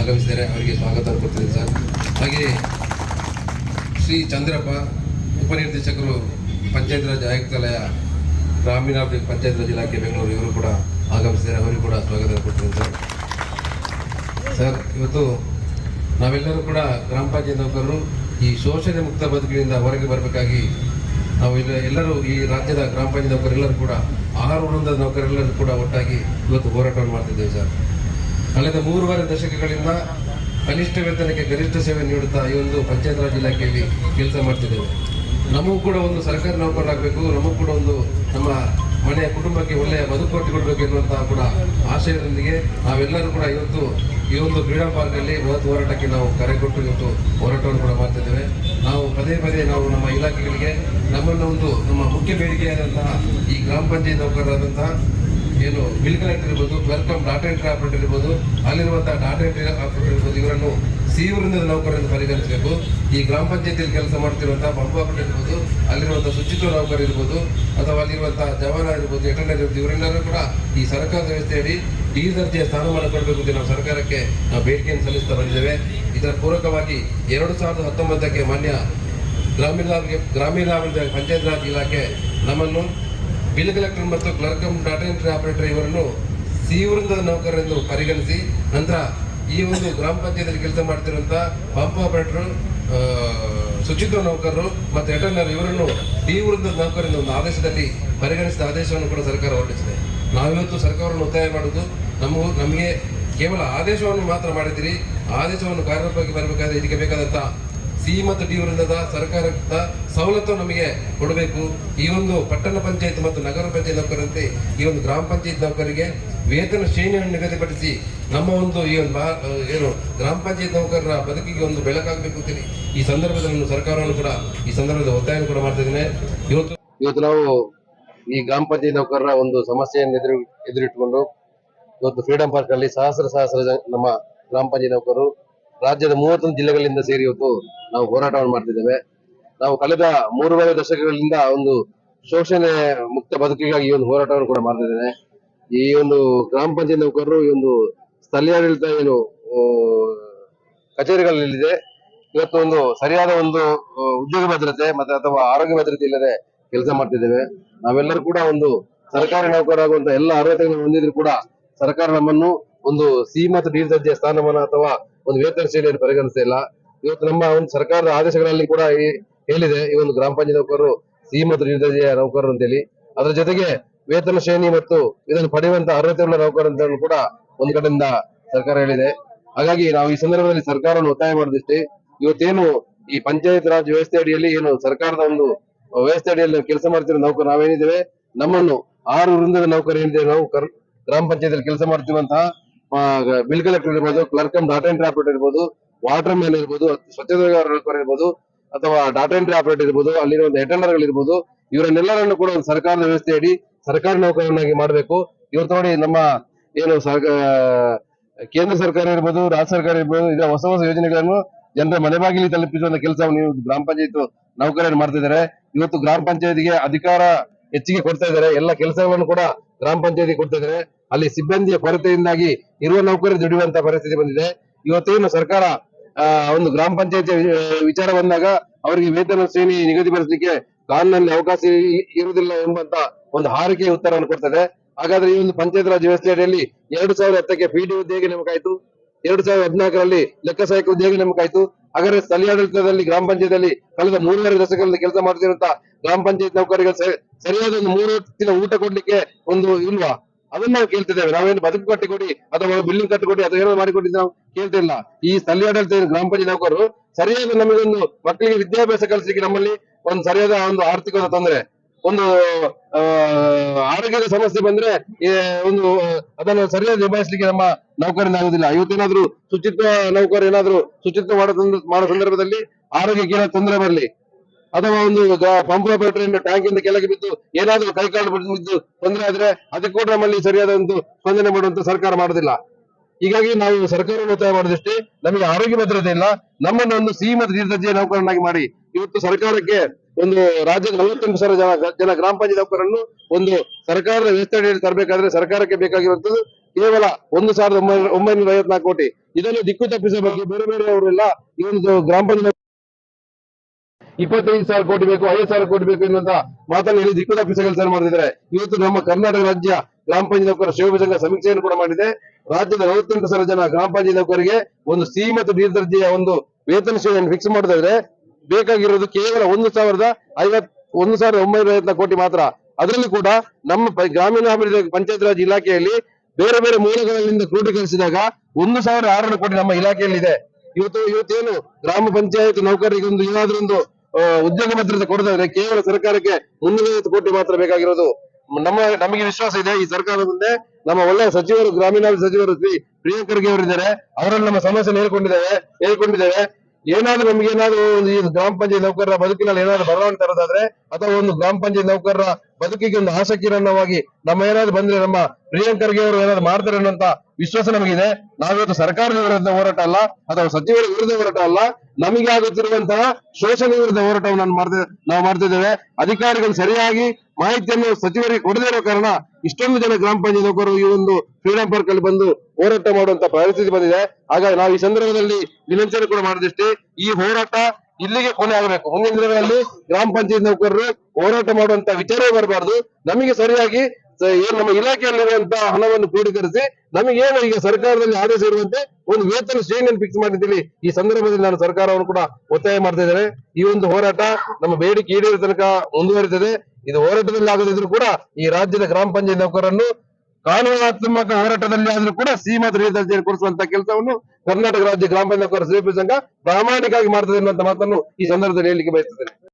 ಆಗಮಿಸಿದ್ದಾರೆ ಅವರಿಗೆ ಸ್ವಾಗತ ಕೊಡ್ತೀನಿ ಸರ್. ಹಾಗೆ ಶ್ರೀ ಚಂದ್ರಪ್ಪ ಉಪನಿರ್ದೇಶಕರು ಪಂಚಾಯತ್ ರಾಜ್ ಆಯುಕ್ತಾಲಯ, ಗ್ರಾಮೀಣಾಭಿವೃದ್ಧಿ ಪಂಚಾಯತ್ ರಾಜ್ ಇಲಾಖೆ ಬೆಂಗಳೂರು ಇವರು ಕೂಡ ಆಗಮಿಸಿದ್ದಾರೆ ಅವರಿಗೂ ಕೂಡ ಸ್ವಾಗತ ಕೊಡ್ತೀನಿ ಸರ್. ಸರ್, ಇವತ್ತು ನಾವೆಲ್ಲರೂ ಕೂಡ ಗ್ರಾಮ ಪಂಚಾಯತ್ ನೌಕರರು ಈ ಶೋಷಣೆ ಮುಕ್ತ ಬದುಕಿನಿಂದ ಹೊರಗೆ ಬರಬೇಕಾಗಿ ನಾವು ಎಲ್ಲರೂ ಈ ರಾಜ್ಯದ ಗ್ರಾಮ ಪಂಚಾಯತ್ ನೌಕರೆಲ್ಲರೂ ಕೂಡ ಆರು ವೃಂದದ ನೌಕರೆಲ್ಲರೂ ಕೂಡ ಒಟ್ಟಾಗಿ ಇವತ್ತು ಹೋರಾಟವನ್ನು ಮಾಡ್ತಿದ್ದೇವೆ ಸರ್. ಕಳೆದ ಮೂರುವರೆ ದಶಕಗಳಿಂದ ಕನಿಷ್ಠ ವೇತನಕ್ಕೆ ಗರಿಷ್ಠ ಸೇವೆ ನೀಡುತ್ತಾ ಈ ಒಂದು ಪಂಚಾಯತ್ ರಾಜ್ ಇಲಾಖೆಯಲ್ಲಿ ಕೆಲಸ ಮಾಡ್ತಿದ್ದೇವೆ. ನಮಗೂ ಕೂಡ ಒಂದು ಸರ್ಕಾರಿ ನೌಕರರಾಗಬೇಕು, ನಮಗೂ ಕೂಡ ಒಂದು ನಮ್ಮ ಮನೆಯ ಕುಟುಂಬಕ್ಕೆ ಒಳ್ಳೆಯ ಬದುಕು ಕಟ್ಟಿಕೊಡ್ಬೇಕು ಎನ್ನುವಂತಹ ಕೂಡ ಆಶಯದೊಂದಿಗೆ ನಾವೆಲ್ಲರೂ ಕೂಡ ಇವತ್ತು ಈ ಒಂದು ಕ್ರೀಡಾ ಪಾರ್ಕಲ್ಲಿ ಇವತ್ತು ಹೋರಾಟಕ್ಕೆ ನಾವು ಕರೆ ಕೊಟ್ಟು ಇವತ್ತು ಹೋರಾಟವನ್ನು ಕೂಡ ಮಾಡ್ತಿದ್ದೇವೆ. ನಾವು ಪದೇ ಪದೇ ನಾವು ನಮ್ಮ ಇಲಾಖೆಗಳಿಗೆ ನಮ್ಮನ್ನು ಒಂದು ನಮ್ಮ ಮುಖ್ಯ ಬೇಡಿಕೆಯಾದಂತಹ ಈ ಗ್ರಾಮ ಪಂಚಾಯತ್ ನೌಕರರಾದಂತಹ ಏನು ಬಿಲ್ ಕಲೆಕ್ಟರ್ ಇರ್ಬೋದು ವೆಲ್ಕಮ್ ಡಾಟಾ ಎಂಟ್ರಿ ಆಪರೇಟರ್ ಇರ್ಬೋದು, ಅಲ್ಲಿರುವಂತಹ ಡಾಟಾ ಎಂಟ್ರಿ ಆಪರೇಟರ್ ಇರ್ಬೋದು, ಇವರನ್ನು ಸಿವೃಂದದ ನೌಕರರನ್ನು ಪರಿಗಣಿಸಬೇಕು. ಈ ಗ್ರಾಮ ಪಂಚಾಯತಿಯಲ್ಲಿ ಕೆಲಸ ಮಾಡ್ತಿರುವಂತಹ ಆಪರೇಟರ್ ಇರ್ಬೋದು ಅಲ್ಲಿರುವಂತಹ ಶುಚಿತ್ವ ನೌಕರ ಇರ್ಬೋದು, ಅಥವಾ ಅಲ್ಲಿರುವಂತಹ ಜವಾನ ಇರ್ಬೋದು ಅಟೆಂಡರ್ ಇರ್ಬೋದು, ಇವರೆಲ್ಲರೂ ಕೂಡ ಈ ಸರ್ಕಾರದ ವ್ಯವಸ್ಥೆಯಡಿ ಡಿ ದರ್ಜೆಯ ಸ್ಥಾನಮಾನ ಕೊಡಬೇಕು ಅಂತ ನಾವು ಸರ್ಕಾರಕ್ಕೆ ನಾವು ಬೇಡಿಕೆಯನ್ನು ಸಲ್ಲಿಸ್ತಾ ಬಂದಿದ್ದೇವೆ. ಇದರ ಪೂರಕವಾಗಿ ಎರಡು ಸಾವಿರದ ಹತ್ತೊಂಬತ್ತಕ್ಕೆ ಮಾನ್ಯ ಗ್ರಾಮೀಣಾಭಿವೃದ್ಧಿ ಗ್ರಾಮೀಣಾಭಿವೃದ್ಧಿ ಪಂಚಾಯತ್ ರಾಜ್ ಇಲಾಖೆ ನಮ್ಮನ್ನು ಬಿಲ್ ಕಲೆಕ್ಟರ್ ಮತ್ತು ಕ್ಲರ್ಕ್ ಡಾಟಾ ಎಂಟ್ರಿ ಆಪರೇಟರ್ ಇವರನ್ನು ಸಿ ವೃಂದದ ನೌಕರರೆಂದು ಪರಿಗಣಿಸಿ, ನಂತರ ಈ ಒಂದು ಗ್ರಾಮ ಪಂಚಾಯತಿಯಲ್ಲಿ ಕೆಲಸ ಮಾಡ್ತಿರುವಂತಹ ಪಂಪ್ ಆಪರೇಟರ್ ಶುಚಿತ್ವ ನೌಕರರು ಮತ್ತು ಎಟರ್ನರ್ ಇವರನ್ನು ಈ ವೃದ್ಧ ನೌಕರರಿಂದ ಒಂದು ಆದೇಶದಲ್ಲಿ ಪರಿಗಣಿಸಿದ ಆದೇಶವನ್ನು ಕೂಡ ಸರ್ಕಾರ ಹೊರಡಿಸಿದೆ. ನಾವಿವತ್ತು ಸರ್ಕಾರವನ್ನು ಒತ್ತಾಯ ಮಾಡುವುದು ನಮ್ಮ ನಮಗೆ ಕೇವಲ ಆದೇಶವನ್ನು ಮಾತ್ರ ಮಾಡಿದಿರಿ ಆದೇಶವನ್ನು ಕಾರ್ಯರೂಪಕ್ಕೆ ಬರಬೇಕಾದ್ರೆ ಇದಕ್ಕೆ ಬೇಕಾದಂತಹ ಸಿ ಮತ್ತು ಸರ್ಕಾರದ ಸವಲತ್ತು ನಮಗೆ ಕೊಡಬೇಕು. ಈ ಒಂದು ಪಟ್ಟಣ ಪಂಚಾಯತ್ ಮತ್ತು ನಗರ ಪಂಚಾಯತ್ ನೌಕರಂತೆ ಈ ಒಂದು ಗ್ರಾಮ ಪಂಚಾಯತ್ ನೌಕರಿಗೆ ವೇತನ ಶ್ರೇಣಿಯನ್ನು ನಿಗದಿಪಡಿಸಿ ನಮ್ಮ ಒಂದು ಈ ಒಂದು ಏನು ಗ್ರಾಮ ಪಂಚಾಯತ್ ನೌಕರರ ಬದುಕಿಗೆ ಒಂದು ಬೆಳಕಾಗಬೇಕು ಅಂತೇಳಿ ಈ ಸಂದರ್ಭದಲ್ಲಿ ಸರ್ಕಾರವನ್ನು ಕೂಡ ಈ ಸಂದರ್ಭದಲ್ಲಿ ಒತ್ತಾಯ ಕೂಡ ಮಾಡ್ತಾ ಇದ್ದೇನೆ. ಇವತ್ತು ಇವತ್ತು ನಾವು ಈ ಗ್ರಾಮ ಪಂಚಾಯತ್ ನೌಕರರ ಒಂದು ಸಮಸ್ಯೆಯನ್ನು ಎದುರು, ಎದುರಿಟ್ಟುಕೊಂಡು ಇವತ್ತು ಫ್ರೀಡಂ ಪಾರ್ಕ್ ಅಲ್ಲಿ ಸಹಸ್ರ ಸಹಸ್ರ ನಮ್ಮ ಗ್ರಾಮ ಪಂಚಾಯತ್ ನೌಕರರು ರಾಜ್ಯದ ಮೂವತ್ತೊಂದು ಜಿಲ್ಲೆಗಳಿಂದ ಸೇರಿ ಇವತ್ತು ನಾವು ಹೋರಾಟವನ್ನು ಮಾಡ್ತಿದ್ದೇವೆ. ನಾವು ಕಳೆದ ಮೂರುವರೆ ದಶಕಗಳಿಂದ ಒಂದು ಶೋಷಣೆ ಮುಕ್ತ ಬದುಕಿಗಾಗಿ ಈ ಒಂದು ಹೋರಾಟವನ್ನು ಕೂಡ ಮಾಡ್ತಿದ್ದೇನೆ ಈ ಒಂದು ಗ್ರಾಮ ಪಂಚಾಯತ್ ನೌಕರರು, ಈ ಒಂದು ಸ್ಥಳೀಯಾಡಳಿತ ಏನು ಕಚೇರಿಗಳಲ್ಲಿದೆ. ಇವತ್ತು ಒಂದು ಸರಿಯಾದ ಒಂದು ಉದ್ಯೋಗ ಭದ್ರತೆ ಮತ್ತೆ ಅಥವಾ ಆರೋಗ್ಯ ಭದ್ರತೆ ಇಲ್ಲದೆ ಕೆಲಸ ಮಾಡ್ತಿದ್ದೇವೆ. ನಾವೆಲ್ಲರೂ ಕೂಡ ಒಂದು ಸರ್ಕಾರಿ ನೌಕರಾಗುವಂತ ಎಲ್ಲ ಅರ್ಹತೆಗಳನ್ನು ಹೊಂದಿದ್ರು ಕೂಡ ಸರ್ಕಾರ ನಮ್ಮನ್ನು ಒಂದು ಸಿ ಮತ್ತು ಸ್ಥಾನಮಾನ ಅಥವಾ ಒಂದು ವೇತನ ಶ್ರೇಣಿಯನ್ನು ಪರಿಗಣಿಸ್ತಾ ಇಲ್ಲ. ಇವತ್ತು ನಮ್ಮ ಒಂದು ಸರ್ಕಾರದ ಆದೇಶಗಳಲ್ಲಿ ಕೂಡ ಹೇಳಿದೆ, ಈ ಒಂದು ಗ್ರಾಮ ಪಂಚಾಯತ್ ನೌಕರರು ಸಿ ಮತ್ತು ನಿರ್ದಯ ನೌಕರರು ಅಂತೇಳಿ. ಅದರ ಜೊತೆಗೆ ವೇತನ ಶ್ರೇಣಿ ಮತ್ತು ಇದನ್ನು ಪಡೆಯುವಂತ ಅರ್ಹತೆ ಉಳ್ಳ ನೌಕರರು ಅಂತ ಕೂಡ ಒಂದು ಕಡೆಯಿಂದ ಸರ್ಕಾರ ಹೇಳಿದೆ. ಹಾಗಾಗಿ ನಾವು ಈ ಸಂದರ್ಭದಲ್ಲಿ ಸರ್ಕಾರವನ್ನು ಒತ್ತಾಯ ಮಾಡಿದಷ್ಟೇ ಇವತ್ತೇನು ಈ ಪಂಚಾಯತ್ ರಾಜ್ ವ್ಯವಸ್ಥೆ ಅಡಿಯಲ್ಲಿ ಏನು ಸರ್ಕಾರದ ಒಂದು ವ್ಯವಸ್ಥೆ ಅಡಿಯಲ್ಲಿ ಕೆಲಸ ಮಾಡ್ತಿರೋ ನೌಕರ ನಾವೇನಿದ್ದೇವೆ? ನಮ್ಮನ್ನು ಆರು ವೃಂದದ ನೌಕರ ಏನಿದೆ ನಾವು? ಗ್ರಾಮ ಪಂಚಾಯತ್ ಕೆಲಸ ಮಾಡ್ತಿರುವಂತಹ ಬಿಲ್ ಕಲೆಕ್ಟರ್ ಇರ್ಬೋದು, clerk and data entry operator ಇರ್ಬೋದು ವಾಟರ್ ಮ್ಯಾನ್ ಇರ್ಬೋದು ಸ್ವಚ್ಛತೆ ನೌಕರ ಇರ್ಬೋದು, ಅಥವಾ ಡಾಟಾ ಎಂಟ್ರಿ ಆಪರೇಟರ್ ಇರ್ಬೋದು ಅಲ್ಲಿರುವ ಅಟೆಂಡರ್ ಗಳಿರ್ಬೋದು ಇವರನ್ನೆಲ್ಲರನ್ನು ಕೂಡ ಒಂದು ಸರ್ಕಾರದ ವ್ಯವಸ್ಥೆಯಡಿ ಸರ್ಕಾರಿ ನೌಕರನ್ನಾಗಿ ಮಾಡಬೇಕು. ಇವತ್ತು ನೋಡಿ ನಮ್ಮ ಏನು ಕೇಂದ್ರ ಸರ್ಕಾರ ಇರ್ಬೋದು, ರಾಜ್ಯ ಸರ್ಕಾರ ಇರ್ಬೋದು ಇದರ ಹೊಸ ಹೊಸ ಯೋಜನೆಗಳನ್ನು ಜನರ ಮನೆ ಬಾಗಿಲಿ ತಲುಪಿಸುವಂತ ಕೆಲಸವನ್ನು ಗ್ರಾಮ ಪಂಚಾಯತ್ ನೌಕರರು ಮಾಡ್ತಿದ್ದಾರೆ ಇವತ್ತು ಗ್ರಾಮ ಪಂಚಾಯತಿಗೆ ಅಧಿಕಾರ ಹೆಚ್ಚಿಗೆ ಕೊಡ್ತಾ ಇದ್ದಾರೆ. ಎಲ್ಲ ಕೆಲಸಗಳನ್ನು ಕೂಡ ಗ್ರಾಮ ಪಂಚಾಯತಿ ಕೊಡ್ತಾ ಇದ್ದಾರೆ. ಅಲ್ಲಿ ಸಿಬ್ಬಂದಿಯ ಕೊರತೆಯಿಂದಾಗಿ ಇರುವ ನೌಕರರು ದುಡಿಯುವಂತ ಪರಿಸ್ಥಿತಿ ಬಂದಿದೆ. ಇವತ್ತೇನು ಸರ್ಕಾರ ಒಂದು ಗ್ರಾಮ ಪಂಚಾಯತಿ ವಿಚಾರ ಬಂದಾಗ ಅವರಿಗೆ ವೇತನ ಶ್ರೇಣಿ ನಿಗದಿಪಡಿಸಲಿಕ್ಕೆ ಕಾನೂನಲ್ಲಿ ಅವಕಾಶ ಇರುವುದಿಲ್ಲ ಎಂಬಂತ ಒಂದು ಹಾರಿಕೆ ಉತ್ತರವನ್ನು ಕೊಡ್ತದೆ. ಹಾಗಾದ್ರೆ ಈ ಒಂದು ಪಂಚಾಯತ್ ರಾಜ್ ವ್ಯವಸ್ಥೆ ಅಡಿಯಲ್ಲಿ ಎರಡು ಸಾವಿರದ ಹತ್ತಕ್ಕೆ ಪಿಡಿ ಉದ್ಯೋಗ ಹೇಗೆ ನೇಮಕಾಯಿತು. ಎರಡು ಸಾವಿರದ ಹದಿನಾಲ್ಕರಲ್ಲಿ ಲೆಕ್ಕ ಸಹಾಯಕ ಉದ್ಯೋಗ ನೇಮಕಾಯಿತು. ಹಾಗಾದ್ರೆ ಸ್ಥಳೀಯಾಡಳಿತದಲ್ಲಿ ಗ್ರಾಮ ಪಂಚಾಯತಿಯಲ್ಲಿ ಕಳೆದ ಮೂರುವರೆ ದಶಕಗಳಲ್ಲಿ ಕೆಲಸ ಮಾಡ್ತಿರುವಂತ ಗ್ರಾಮ ಪಂಚಾಯತ್ ನೌಕರರಿಗೆ ಸರಿಯಾದ ಒಂದು ಮೂರು ಹೊತ್ತಿನ ಊಟ ಕೊಡ್ಲಿಕ್ಕೆ ಒಂದು ಇಲ್ವಾ? ಅದನ್ನ ನಾವು ಕೇಳ್ತಿದ್ದೇವೆ. ನಾವೇನು ಬದುಕು ಕಟ್ಟಿಕೊಡಿ ಅಥವಾ ಬಿಲ್ಡಿಂಗ್ ಕಟ್ಟಿಕೊಡಿ ಅಥವಾ ಏನೋ ಮಾಡಿಕೊಟ್ಟಿದ್ದು ನಾವು ಕೇಳ್ತಿಲ್ಲ ಈ ಸ್ಥಳೀಯ ಆಡಳಿತ ಗ್ರಾಮ ಪಂಚಾಯತ್ ನೌಕರರು ಸರಿಯಾದ ನಮಗೊಂದು ಮಕ್ಕಳಿಗೆ ವಿದ್ಯಾಭ್ಯಾಸ ಕಲಿಸಲಿಕ್ಕೆ ನಮ್ಮಲ್ಲಿ ಒಂದು ಸರಿಯಾದ ಒಂದು ಆರ್ಥಿಕ ತೊಂದರೆ, ಒಂದು ಆರೋಗ್ಯದ ಸಮಸ್ಯೆ ಬಂದ್ರೆ ಒಂದು, ಅದನ್ನು ಸರಿಯಾಗಿ ನಿಭಾಯಿಸಲಿಕ್ಕೆ ನಮ್ಮ ನೌಕರಿಂದ ಆಗುದಿಲ್ಲ. ಇವತ್ತೇನಾದ್ರೂ ಶುಚಿತ್ವ ನೌಕರ ಏನಾದ್ರೂ ಶುಚಿತ್ವ ಮಾಡೋ ಮಾಡೋ ಸಂದರ್ಭದಲ್ಲಿ ಆರೋಗ್ಯಕ್ಕೆ ಏನಾದ್ರು ತೊಂದರೆ ಬರಲಿ. ಅಥವಾ ಒಂದು ಪಂಪ್ ಆಪರೇಟರ್ ಟ್ಯಾಂಕ್ ಇಂದ ಕೆಳಗೆ ಬಿದ್ದು ಏನಾದರೂ ಕೈ ಕಾಲು ಬಿದ್ದು ತೊಂದರೆ ಆದ್ರೆ ಅದಕ್ಕೆ ಕೂಡ ನಮ್ಮಲ್ಲಿ ಸರಿಯಾದ ಒಂದು ಸ್ಪಂದನೆ ಮಾಡುವಂತ ಸರ್ಕಾರ ಮಾಡೋದಿಲ್ಲ. ಹೀಗಾಗಿ ನಾವು ಸರ್ಕಾರ ಒತ್ತಾಯ ಮಾಡಿದಷ್ಟೇ, ನಮಗೆ ಆರೋಗ್ಯ ಭದ್ರತೆ ಇಲ್ಲ, ನಮ್ಮನ್ನು ಒಂದು ಸೀಮಿತ ಡಿ ನೌಕರನ್ನಾಗಿ ಮಾಡಿ. ಇವತ್ತು ಸರ್ಕಾರಕ್ಕೆ ಒಂದು ರಾಜ್ಯದ ನಲವತ್ತೆಂಟು ಸಾವಿರ ಜನ ಜನ ಗ್ರಾಮ ಪಂಚಾಯತ್ ನೌಕರನ್ನು ಒಂದು ಸರ್ಕಾರದ ವಿಸ್ತರಣೆಯಲ್ಲಿ ತರಬೇಕಾದ್ರೆ ಸರ್ಕಾರಕ್ಕೆ ಬೇಕಾಗಿರುವಂತದ್ದು ಕೇವಲ ಒಂದು ಸಾವಿರದ ಒಂಬೈನೂರ ಐವತ್ನಾಲ್ಕು ಕೋಟಿ. ಇದನ್ನು ದಿಕ್ಕು ತಪ್ಪಿಸುವ ಬಗ್ಗೆ ಬೇರೆ ಅವರೆಲ್ಲ ಈ ಒಂದು ಗ್ರಾಮ ಪಂಚಾಯತ್ ಇಪ್ಪತ್ತೈದು ಸಾವಿರ ಕೋಟಿ ಬೇಕು ಐದು ಸಾವಿರ ಕೋಟಿ ಬೇಕು ಎನ್ನುವಂತ ಮಾತನ್ನು ಹೇಳಿ ದಿಕ್ಕು ತಪ್ಪಿಸ ಕೆಲಸ ಮಾಡಿದ್ದಾರೆ ಇವತ್ತು ನಮ್ಮ ಕರ್ನಾಟಕ ರಾಜ್ಯ ಗ್ರಾಮ ಪಂಚಾಯತ್ ನೌಕರ ಶಿವಭ ಸಂಘ ಸಮೀಕ್ಷೆಯನ್ನು ಕೂಡ ಮಾಡಿದೆ. ರಾಜ್ಯದ ನಲವತ್ತೆಂಟು ಸಾವಿರ ಜನ ಗ್ರಾಮ ಪಂಚಾಯತ್ ನೌಕರಿಗೆ ಒಂದು ಸಿ ಮತ್ತು ದರ್ಜೆಯ ಒಂದು ವೇತನ ಶ್ರೇಣಿಯನ್ನು ಫಿಕ್ಸ್ ಮಾಡಿದ್ರೆ ಬೇಕಾಗಿರೋದು ಕೇವಲ ಒಂದು ಸಾವಿರದ ಐವತ್, ಒಂದು ಸಾವಿರದ ಒಂಬೈನೂರ ಐವತ್ತ ಕೋಟಿ ಮಾತ್ರ. ಅದರಲ್ಲಿ ಕೂಡ ನಮ್ಮ ಗ್ರಾಮೀಣ ಗ್ರಾಮೀಣಾಭಿವೃದ್ಧಿ ಪಂಚಾಯತ್ ರಾಜ್ ಇಲಾಖೆಯಲ್ಲಿ ಬೇರೆ ಬೇರೆ ಮೂಲಗಳಿಂದ ಕ್ರೋಢೀಕರಿಸಿದಾಗ ಒಂದು ಸಾವಿರ ಆರುನೂರು ಕೋಟಿ ನಮ್ಮ ಇಲಾಖೆಯಲ್ಲಿದೆ. ಇವತ್ತು ಇವತ್ತೇನು ಗ್ರಾಮ ಪಂಚಾಯತ್ ನೌಕರರಿಗೆ ಒಂದು ಏನಾದ್ರೂ ಒಂದು ಉದ್ಯೋಗ ಭದ್ರತೆ ಕೊಡದಾದ್ರೆ ಕೇವಲ ಸರ್ಕಾರಕ್ಕೆ ಮುನ್ನೂರೈವತ್ತು ಕೋಟಿ ಮಾತ್ರ ಬೇಕಾಗಿರೋದು. ನಮ್ಮ, ನಮಗೆ ವಿಶ್ವಾಸ ಇದೆ, ಈ ಸರ್ಕಾರದ ಮುಂದೆ ನಮ್ಮ ಒಳ್ಳೆಯ ಸಚಿವರು, ಗ್ರಾಮೀಣಾಭಿವೃದ್ಧಿ ಸಚಿವರು ಶ್ರೀ ಪ್ರಿಯಾಂಕ್ ಖರ್ಗೆ ಅವರಿದ್ದಾರೆ. ಅವರಲ್ಲಿ ನಮ್ಮ ಸಮಸ್ಯೆ ಹೇಳ್ಕೊಂಡಿದ್ದೇವೆ ಹೇಳ್ಕೊಂಡಿದ್ದೇವೆ. ಏನಾದ್ರೂ ನಮ್ಗೆ ಏನಾದ್ರೂ ಒಂದು ಈ ಗ್ರಾಮ ಪಂಚಾಯತ್ ನೌಕರರ ಬದುಕಿನಲ್ಲಿ ಏನಾದ್ರು ಬದಲಾವಣೆ ತರೋದಾದ್ರೆ, ಅಥವಾ ಒಂದು ಗ್ರಾಮ ಪಂಚಾಯತ್ ನೌಕರರ ಬದುಕಿಗೆ ಒಂದು ಆಸಕ್ತಿರನ್ನವಾಗಿ ನಮ್ಮ ಏನಾದ್ರು ಬಂದ್ರೆ ನಮ್ಮ ಪ್ರಿಯಾಂಕ್ ಖರ್ಗೆ ಅವರು ಏನಾದ್ರು ಮಾಡ್ತಾರೆ ಅನ್ನೋಂತ ವಿಶ್ವಾಸ ನಮಗಿದೆ. ನಾವಿವತ್ತು ಸರ್ಕಾರದ ವಿರುದ್ಧ ಹೋರಾಟ ಅಲ್ಲ, ಅಥವಾ ಸಚಿವರ ವಿರುದ್ಧ ಹೋರಾಟ ಅಲ್ಲ, ನಮಗೆ ಆಗುತ್ತಿರುವಂತಹ ಶೋಷಣೆ ವಿರುದ್ಧ ಹೋರಾಟವನ್ನು ನಾನು ಮಾಡ್ತಾ ನಾವು ಮಾಡ್ತಿದ್ದೇವೆ. ಅಧಿಕಾರಿಗಳು ಸರಿಯಾಗಿ ಮಾಹಿತಿಯನ್ನು ಸಚಿವರಿಗೆ ಕೊಡದೇ ಇರೋ ಕಾರಣ ಇಷ್ಟೊಂದು ಜನ ಗ್ರಾಮ ಪಂಚಾಯತ್ ನೌಕರರು ಈ ಒಂದು ಫ್ರೀಡಂ ಪಾರ್ಕ್ ಅಲ್ಲಿ ಬಂದು ಹೋರಾಟ ಮಾಡುವಂತ ಪರಿಸ್ಥಿತಿ ಬಂದಿದೆ. ಹಾಗಾಗಿ ನಾವು ಈ ಸಂದರ್ಭದಲ್ಲಿ ವಿನಂತಿಯನ್ನು ಕೂಡ ಮಾಡಿದಷ್ಟೇ. ಈ ಹೋರಾಟ ಇಲ್ಲಿಗೆ ಕೊನೆ ಆಗಬೇಕು. ಮುಂದಿನ ದಿನಗಳಲ್ಲಿ ಗ್ರಾಮ ಪಂಚಾಯತ್ ನೌಕರರು ಹೋರಾಟ ಮಾಡುವಂತ ವಿಚಾರವೇ ಬರಬಾರದು. ನಮಗೆ ಸರಿಯಾಗಿ ಏನ್ ನಮ್ಮ ಇಲಾಖೆಯಲ್ಲಿರುವಂತಹ ಹಣವನ್ನು ಕ್ರೋಢೀಕರಿಸಿ ನಮಗೇನು ಈಗ ಸರ್ಕಾರದಲ್ಲಿ ಆದೇಶ ಇರುವಂತೆ ಒಂದು ವೇತನ ಶ್ರೇಣಿಯನ್ನು ಫಿಕ್ಸ್ ಮಾಡಿದ್ದೀವಿ ಈ ಸಂದರ್ಭದಲ್ಲಿ ನಾನು ಸರ್ಕಾರವನ್ನು ಕೂಡ ಒತ್ತಾಯ ಮಾಡ್ತಾ ಇದ್ದೇನೆ. ಈ ಒಂದು ಹೋರಾಟ ನಮ್ಮ ಬೇಡಿಕೆ ಈಡೇರಿದ ತನಕ ಮುಂದುವರಿತದೆ. ಇದು ಹೋರಾಟದಲ್ಲಿ ಆಗದಿದ್ರು ಕೂಡ ಈ ರಾಜ್ಯದ ಗ್ರಾಮ ಪಂಚಾಯತ್ ನೌಕರರನ್ನು ಕಾನೂನಾತ್ಮಕ ಹೋರಾಟದಲ್ಲಿ ಆದ್ರೂ ಕೂಡ ಸೀಮಿತ ರೀತಿಯಲ್ಲಿ ಕೊಡಿಸುವಂತ ಕೆಲಸವನ್ನು ಕರ್ನಾಟಕ ರಾಜ್ಯ ಗ್ರಾಮ ಪಂಚಾಯತ್ ಸೇವೆ ಸಂಘ ಪ್ರಾಮಾಣಿಕವಾಗಿ ಮಾಡ್ತದೆ ಎನ್ನುವಂತ ಮಾತನ್ನು ಈ ಸಂದರ್ಭದಲ್ಲಿ ಹೇಳಲಿಕ್ಕೆ ಬಯಸುತ್ತೇನೆ.